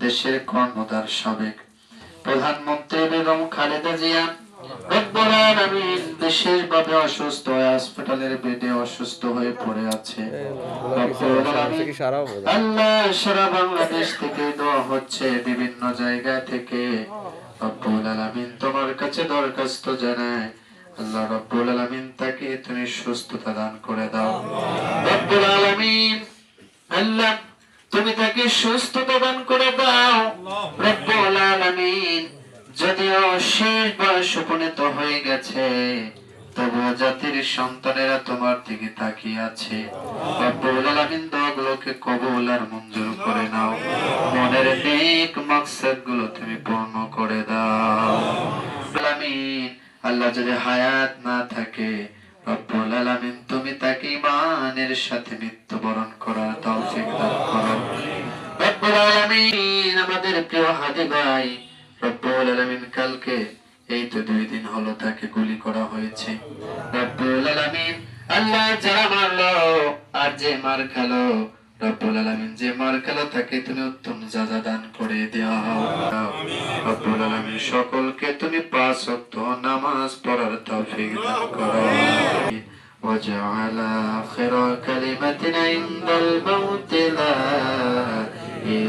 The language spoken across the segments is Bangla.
দেশের সাবেক প্রধানমন্ত্রী বেগম খালেদা জিয়া বিভিন্ন জায়গা থেকে। রব্বুল আলামিন তোমার কাছে দরখাস্ত জানায়, আল্লাহ রব্বুল আলামিন তাকে তুমি সুস্থতা দান করে দাও। রব্বুল আলামিন, আল্লাহ তুমি তাকে সুস্থতা দান করে দাও। রব্বুল আলামিন যদিও শেষ বয়স উপনীত হয়ে গেছে তবুও জাতির সন্তানেরা তোমার দিকে তাকিয়ে আছে। রব্বুল আলামিন দোয়াগুলোকে কবুল আর মঞ্জুর করে নাও। মনের নেক মাকসাদগুলো তুমি পূর্ণ করে দাও। আলামিন আল্লাহ যদি হায়াত না থাকে রব্বুল আলামিন তুমি তাকে ইমানের সাথে মৃত্যুবরণ করার আলামিন আমাদের প্রিয় হাদি ভাই রব্বুল আলামিন কালকে এই তো দুই দিন হলো তাকে গুলি করা হয়েছে রব্বুল আলামিন আল্লাহ যারা মারলো আর যে মার খেলো রব্বুল আলামিন যে মার খেলো তাকে তুমি উত্তম যাজা দান করে দাও রব্বুল আলামিন সকলকে তুমি পাঁচ ওয়াক্ত নামাজ পড়ার তৌফিক দান করো وجعل آخر كلمة عند الموت لا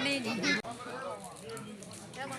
我们